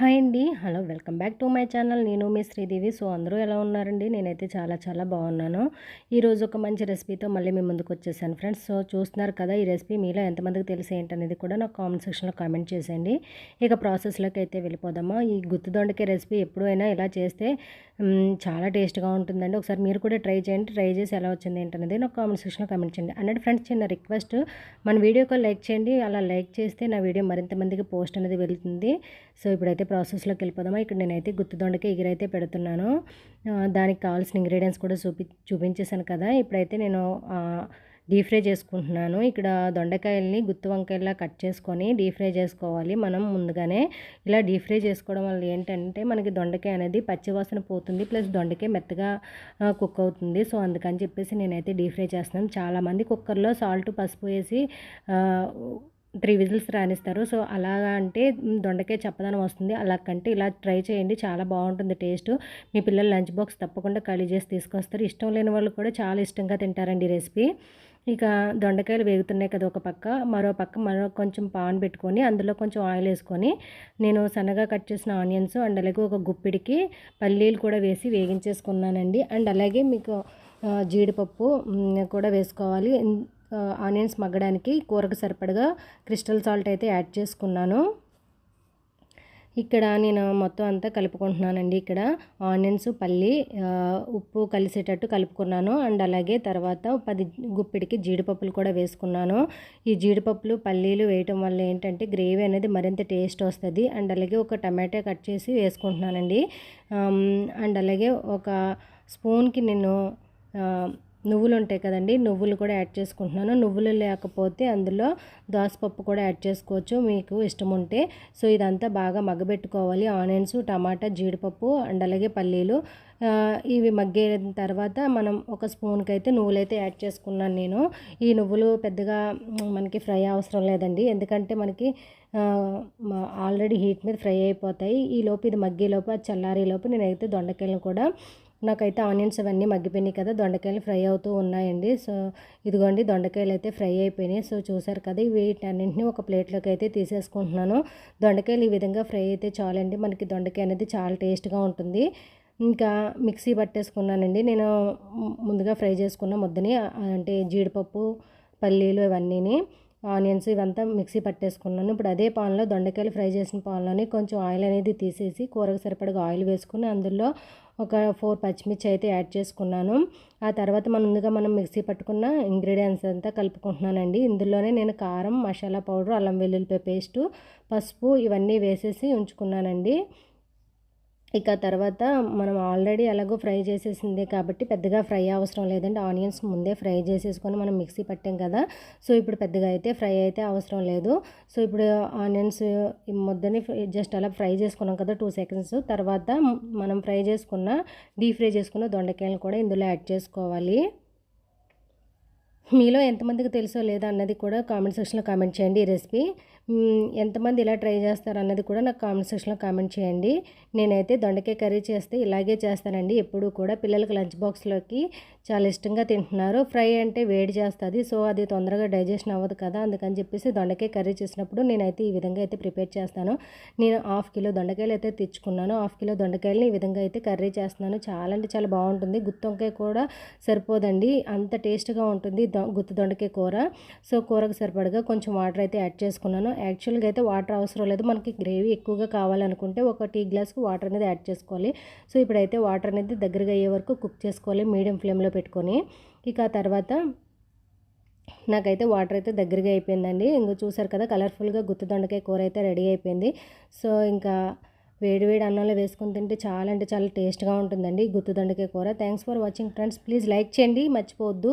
Hi అండి. Hello welcome back to my channel. నేను మీ శ్రీదేవి. సో అందరూ ఎలా ఉన్నారండి? నేనైతే చాలా చాలా బాగున్నాను. ఈరోజు ఒక మంచి రెసిపీతో మళ్ళీ మీ ముందుకు వచ్చేసాను ఫ్రెండ్స్. సో చూస్తున్నారు కదా ఈ రెసిపీ మీలో ఎంతమందికి తెలిసి ఏంటనేది కూడా నాకు కామెంట్ సెక్షన్లో కామెంట్ చేసేయండి. ఇక ప్రాసెస్లోకి అయితే వెళ్ళిపోదామా? ఈ గుత్తి దొండకాయ రెసిపీ ఎప్పుడైనా ఇలా చేస్తే చాలా టేస్ట్గా ఉంటుందండి. ఒకసారి మీరు కూడా ట్రై చేయండి. ట్రై చేసి ఎలా వచ్చింది ఏంటనేది నాకు కామెంట్ సెక్షన్లో కామెంట్ చేయండి. అన్నట్టు ఫ్రెండ్స్ చిన్న రిక్వెస్ట్. మన వీడియోకి లైక్ చేయండి. అలా లైక్ చేస్తే నా వీడియో మరింత మందికి పోస్ట్ అనేది వెళ్తుంది. సో ఇప్పుడైతే ప్రాసెస్లోకి వెళ్ళిపోదామా? ఇక్కడ నేనైతే గుత్తి దొండకాయ ఎగిరైతే పెడుతున్నాను. దానికి కావాల్సిన ఇంగ్రీడియంట్స్ కూడా చూపి చూపించేశాను కదా? ఇప్పుడైతే నేను డీప్ ఫ్రై చేసుకుంటున్నాను. ఇక్కడ దొండకాయల్ని గుత్తి వంకాయలా కట్ చేసుకొని డీప్ ఫ్రై చేసుకోవాలి మనం ముందుగానే. ఇలా డీప్ ఫ్రై చేసుకోవడం వల్ల ఏంటంటే మనకి దొండకాయ అనేది పచ్చివాసన పోతుంది ప్లస్ దొండకాయ మెత్తగా కుక్ అవుతుంది. సో అందుకని చెప్పేసి నేనైతే డీప్ ఫ్రై చేస్తున్నాను. చాలామంది కుక్కర్లో సాల్ట్ పసుపు వేసి త్రీ విజిల్స్ రానిస్తారు. సో అలాగా అంటే దొండకాయ చప్పదనం వస్తుంది. అలా కంటే ఇలా ట్రై చేయండి. చాలా బాగుంటుంది టేస్ట్. మీ పిల్లలు లంచ్ బాక్స్ తప్పకుండా ఖాళీ చేసి తీసుకొస్తారు. ఇష్టం లేని వాళ్ళు కూడా చాలా ఇష్టంగా తింటారండి రెసిపీ. ఇక దొండకాయలు వేగుతున్నాయి కదా ఒక పక్క. మరో పక్క మరో కొంచెం పాన్ పెట్టుకొని అందులో కొంచెం ఆయిల్ వేసుకొని నేను సన్నగా కట్ చేసిన ఆనియన్స్ అండ్ అలాగే ఒక గుప్పిడికి పల్లీలు కూడా వేసి వేగించేసుకున్నానండి. అండ్ అలాగే మీకు జీడిపప్పు కూడా వేసుకోవాలి. ఆనియన్స్ మగ్గడానికి కూరకు సరిపడగా క్రిస్టల్ సాల్ట్ అయితే యాడ్ చేసుకున్నాను. ఇక్కడ నేను మొత్తం అంతా కలుపుకుంటున్నానండి. ఇక్కడ ఆనియన్స్ పల్లి ఉప్పు కలిసేటట్టు కలుపుకున్నాను. అండ్ అలాగే తర్వాత పది గుప్పిడికి జీడిపప్పులు కూడా వేసుకున్నాను. ఈ జీడిపప్పులు పల్లీలు వేయటం వల్ల ఏంటంటే గ్రేవీ అనేది మరింత టేస్ట్ వస్తుంది. అండ్ అలాగే ఒక టమాటా కట్ చేసి వేసుకుంటున్నానండి. అండ్ అలాగే ఒక స్పూన్కి నేను నువ్వులు ఉంటాయి కదండి నువ్వులు కూడా యాడ్ చేసుకుంటున్నాను. నువ్వులు లేకపోతే అందులో దోసపప్పు కూడా యాడ్ చేసుకోవచ్చు మీకు ఇష్టం ఉంటే సో ఇదంతా బాగా మగ్గబెట్టుకోవాలి. ఆనియన్స్ టమాటా జీడిపప్పు అండ్ అలాగే పల్లీలు. ఇవి మగ్గిన తర్వాత మనం ఒక స్పూన్కి అయితే నువ్వులు అయితే యాడ్ చేసుకున్నాను నేను. ఈ నువ్వులు పెద్దగా మనకి ఫ్రై అవసరం లేదండి. ఎందుకంటే మనకి ఆల్రెడీ హీట్ మీద ఫ్రై అయిపోతాయి. ఈ లోపు ఇది మగ్గేలోపు అది చల్లారేలోపు నేనైతే దొండకాయలను కూడా నాకైతే ఆనియన్స్ అవన్నీ మగ్గిపోయినాయి కదా దొండకాయలు ఫ్రై అవుతూ ఉన్నాయండి. సో ఇదిగోండి దొండకాయలు అయితే ఫ్రై అయిపోయినాయి. సో చూసారు కదా వీటన్నింటినీ ఒక ప్లేట్లోకి అయితే తీసేసుకుంటున్నాను. దొండకాయలు ఈ విధంగా ఫ్రై అయితే చాలండి. మనకి దొండకాయ అనేది చాలా టేస్ట్గా ఉంటుంది. ఇంకా మిక్సీ పట్టేసుకున్నానండి. నేను ముందుగా ఫ్రై చేసుకున్న ముద్దని అంటే జీడిపప్పు పల్లీలు ఇవన్నీని ఆనియన్స్ ఇవంతా మిక్సీ పట్టేసుకున్నాను. ఇప్పుడు అదే పాన్లో దొండకాయలు ఫ్రై చేసిన పాన్లోని కొంచెం ఆయిల్ అనేది తీసేసి కూరకు సరిపడగా ఆయిల్ వేసుకుని అందులో ఒక ఫోర్ పచ్చిమిర్చి అయితే యాడ్ చేసుకున్నాను. ఆ తర్వాత మనం ముందుగా మనం మిక్సీ పట్టుకున్న ఇంగ్రీడియంట్స్ అంతా కలుపుకుంటున్నానండి. ఇందులోనే నేను కారం మసాలా పౌడర్ అల్లం వెల్లుల్లిపాయ పేస్టు పసుపు ఇవన్నీ వేసేసి ఉంచుకున్నానండి. ఇక తర్వాత మనం ఆల్రెడీ ఎలాగో ఫ్రై చేసేసింది కాబట్టి పెద్దగా ఫ్రై అవసరం లేదండి. ఆనియన్స్ ముందే ఫ్రై చేసేసుకొని మనం మిక్సీ పట్టాం కదా సో ఇప్పుడు పెద్దగా అయితే ఫ్రై అయితే అవసరం లేదు. సో ఇప్పుడు ఆనియన్స్ ముద్దని జస్ట్ అలా ఫ్రై చేసుకున్నాం కదా టూ సెకండ్స్. తర్వాత మనం ఫ్రై చేసుకున్న డీప్ ఫ్రై చేసుకున్న దొండకాయలు కూడా ఇందులో యాడ్ చేసుకోవాలి. మీలో ఎంతమందికి తెలుసో లేదో అన్నది కూడా కామెంట్ సెక్షన్లో కామెంట్ చేయండి ఈ రెసిపీ. ఎంతమంది ఇలా ట్రై చేస్తారు అన్నది కూడా నాకు కామెంట్ సెక్షన్లో కామెంట్ చేయండి. నేనైతే దొండకాయ కర్రీ చేస్తే ఇలాగే చేస్తానండి. ఎప్పుడూ కూడా పిల్లలకు లంచ్ బాక్స్లోకి చాలా ఇష్టంగా తింటున్నారు. ఫ్రై అంటే వేడి చేస్తుంది. సో అది తొందరగా డైజెషన్ అవ్వదు కదా అందుకని చెప్పేసి దొండకాయ కర్రీ చేసినప్పుడు నేనైతే ఈ విధంగా అయితే ప్రిపేర్ చేస్తాను. నేను హాఫ్ కిలో దొండకాయలు అయితే తెచ్చుకున్నాను. హాఫ్ కిలో దొండకాయలని ఈ విధంగా అయితే కర్రీ చేస్తున్నాను. చాలా అంటే చాలా బాగుంటుంది. గుత్తొంకాయ కూడా సరిపోదండి. అంత టేస్ట్గా ఉంటుంది. గుత్తి దొండకాయ కూర. సో కూరకు సరిపడగా కొంచెం వాటర్ అయితే యాడ్ చేసుకున్నాను. యాక్చువల్గా అయితే వాటర్ అవసరం లేదు. మనకి గ్రేవీ ఎక్కువగా కావాలనుకుంటే ఒక టీ గ్లాస్కి వాటర్ అనేది యాడ్ చేసుకోవాలి. సో ఇప్పుడైతే వాటర్ అనేది దగ్గరగా అయ్యే వరకు కుక్ చేసుకోవాలి. మీడియం ఫ్లేమ్లో పెట్టుకొని. ఇక తర్వాత నాకైతే వాటర్ అయితే దగ్గరగా అయిపోయిందండి. ఇంక చూసారు కదా కలర్ఫుల్గా గుత్తి దొండకాయ కూర అయితే రెడీ అయిపోయింది. సో ఇంకా వేడివేడి అన్నంలో వేసుకుని తింటే చాలా అంటే చాలా టేస్ట్గా ఉంటుందండి గుత్తి దొండకాయ కూర. Thanks for watching friends. Please like చేయండి. మర్చిపోవద్దు.